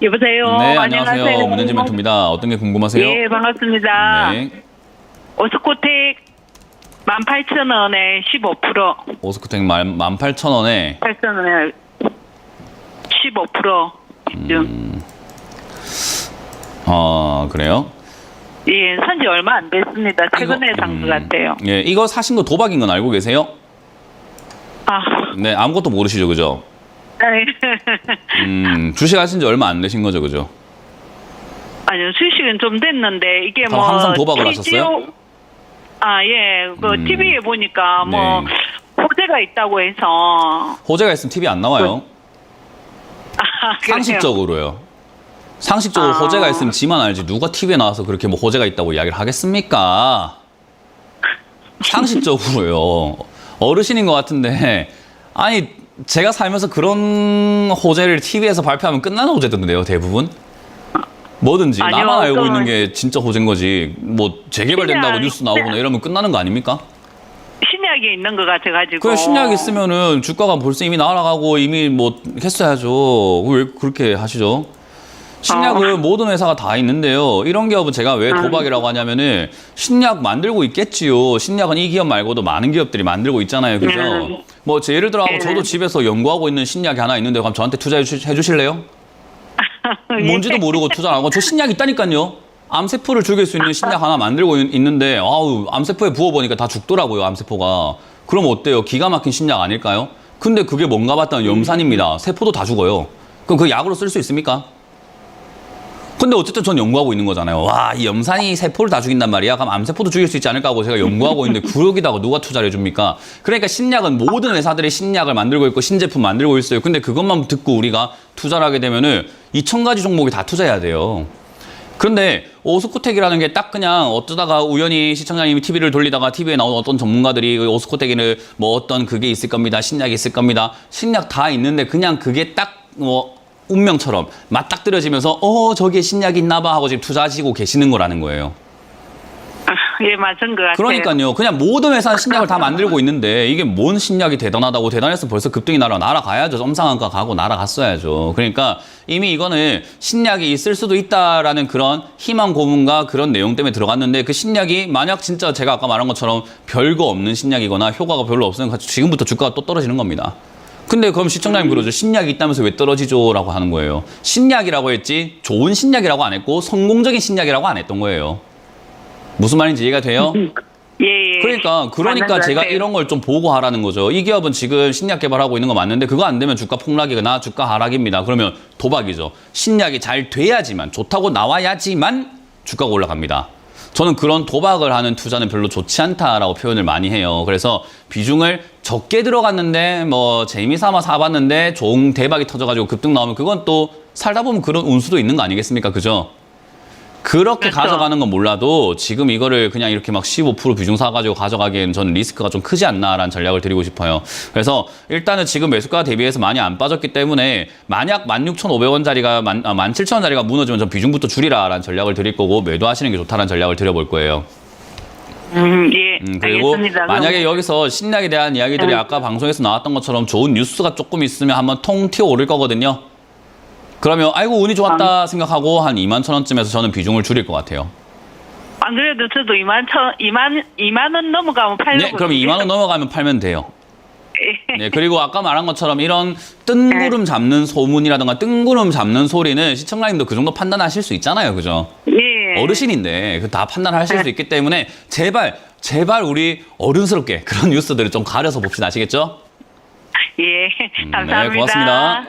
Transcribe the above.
여보세요. 네, 안녕하세요. 문현지 멘토입니다. 어떤 게 궁금하세요? 예, 반갑습니다. 네. 오스코텍 18,000원에 15%, 오스쿠텍 18,000원에 8,000원에 15% 기준. 음. 어, 그래요? 예, 산지 얼마 안 됐습니다. 최근에 이거, 산것 음, 같아요. 예, 이거 사신 거 도박인 건 알고 계세요? 아, 네, 아무것도 모르시죠, 그죠? 네. 음, 주식 하신 지 얼마 안 되신 거죠, 그죠? 아니요, 수식은 좀 됐는데 이게 뭐 항상 도박을 TGO 하셨어요? 아, 예. 그 음. TV에 보니까 뭐 네. 호재가 있다고 해서 호재가 있으면 TV 안 나와요. 아, 그래요? 상식적으로요. 상식적으로 아. 호재가 있으면 지만 알지 누가 TV에 나와서 그렇게 뭐 호재가 있다고 이야기를 하겠습니까? 상식적으로요. 어르신인 것 같은데 아니 제가 살면서 그런 호재를 TV에서 발표하면 끝나는 호재던데요 대부분. 뭐든지 아니요, 나만 알고 그- 있는 게 진짜 호재인 거지. 뭐 재개발된다고 그냥- 뉴스 나오거나 그냥- 이러면 끝나는 거 아닙니까? 신약이 있는 것 같아가지고. 그 신약 있으면은 주가가 벌써 이미 날아가고 이미 뭐 했어야죠. 왜 그렇게 하시죠? 신약은 어. 모든 회사가 다 있는데요. 이런 기업은 제가 왜 음. 도박이라고 하냐면은 신약 만들고 있겠지요. 신약은 이 기업 말고도 많은 기업들이 만들고 있잖아요. 그죠? 음. 뭐 제 예를 들어 네. 저도 집에서 연구하고 있는 신약이 하나 있는데 그럼 저한테 투자해 주- 주실래요? 예. 뭔지도 모르고 투자 안 하고 저 신약 있다니까요. 암세포를 죽일 수 있는 신약 하나 만들고 있- 있는데 아우 암세포에 부어 보니까 다 죽더라고요 암세포가. 그럼 어때요? 기가 막힌 신약 아닐까요? 근데 그게 뭔가 봤더니 염산입니다. 세포도 다 죽어요. 그럼 그 약으로 쓸 수 있습니까? 근데 어쨌든 전 연구하고 있는 거잖아요. 와, 이 염산이 세포를 다 죽인단 말이야. 그럼 암세포도 죽일 수 있지 않을까 하고 제가 연구하고 있는데 그러기다가 누가 투자를 해줍니까? 그러니까 신약은 모든 회사들이 신약을 만들고 있고 신제품 만들고 있어요. 근데 그것만 듣고 우리가 투자를 하게 되면은 이 천 가지 종목이 다 투자해야 돼요. 그런데 오스코텍이라는 게 딱 그냥 어쩌다가 우연히 시청자님이 TV를 돌리다가 TV에 나온 어떤 전문가들이 오스코텍에는 뭐 어떤 그게 있을 겁니다. 신약이 있을 겁니다. 신약 다 있는데 그냥 그게 딱뭐 운명처럼 맞닥뜨려지면서 어 저기에 신약이 있나 봐 하고 지금 투자하시고 계시는 거라는 거예요. 예, 맞은 것 같아요. 그러니까요. 그냥 모든 회사는 신약을 다 만들고 있는데 이게 뭔 신약이 대단하다고 대단해서 벌써 급등이 날아 날아가야죠. 엄상한가 가고 날아갔어야죠. 그러니까 이미 이거는 신약이 있을 수도 있다라는 그런 희망 고문과 그런 내용 때문에 들어갔는데 그 신약이 만약 진짜 제가 아까 말한 것처럼 별거 없는 신약이거나 효과가 별로 없으면 지금부터 주가가 또 떨어지는 겁니다. 근데 그럼 시청자님 그러죠. 신약이 있다면서 왜 떨어지죠? 라고 하는 거예요. 신약이라고 했지 좋은 신약이라고 안 했고 성공적인 신약이라고 안 했던 거예요. 무슨 말인지 이해가 돼요? 예, 예. 그러니까 그러니까 제가. 이런 걸 좀 보고 하라는 거죠. 이 기업은 지금 신약 개발하고 있는 거 맞는데 그거 안 되면 주가 폭락이거나 주가 하락입니다. 그러면 도박이죠. 신약이 잘 돼야지만 좋다고 나와야지만 주가가 올라갑니다. 저는 그런 도박을 하는 투자는 별로 좋지 않다라고 표현을 많이 해요. 그래서 비중을 적게 들어갔는데 뭐 재미삼아 사봤는데 좋은 대박이 터져가지고 급등 나오면 그건 또 살다 보면 그런 운수도 있는 거 아니겠습니까? 그죠? 그렇게 그렇죠. 가져가는 건 몰라도 지금 이거를 그냥 이렇게 막 15% 비중 사가지고 가져가기엔 저는 리스크가 좀 크지 않나라는 전략을 드리고 싶어요. 그래서 일단은 지금 매수가 대비해서 많이 안 빠졌기 때문에 만약 16,500원짜리가 17,000원짜리가 무너지면 전 비중부터 줄이라라는 전략을 드릴 거고 매도하시는 게 좋다는 전략을 드려볼 거예요. 음, 예. 음, 그리고 알겠습니다. 만약에 그럼- 여기서 신약에 대한 이야기들이 음. 아까 방송에서 나왔던 것처럼 좋은 뉴스가 조금 있으면 한번 통 튀어 오를 거거든요. 그러면 아이고 운이 좋았다 생각하고 한 2만 천 원쯤에서 저는 비중을 줄일 것 같아요. 안 그래도 저도 2만 천, 2만, 2만 원 넘어가면 팔려고. 네, 그럼 2만 원 넘어가면 팔면 돼요. 네, 그리고 아까 말한 것처럼 이런 뜬구름 잡는 소문이라든가 뜬구름 잡는 소리는 시청자님도 그 정도 판단하실 수 있잖아요, 그죠? 예. 어르신인데 그 다 판단하실 수 있기 때문에 제발 제발 우리 어른스럽게 그런 뉴스들을 좀 가려서 봅시다, 아시겠죠? 예. 음, 감사합니다. 네, 고맙습니다.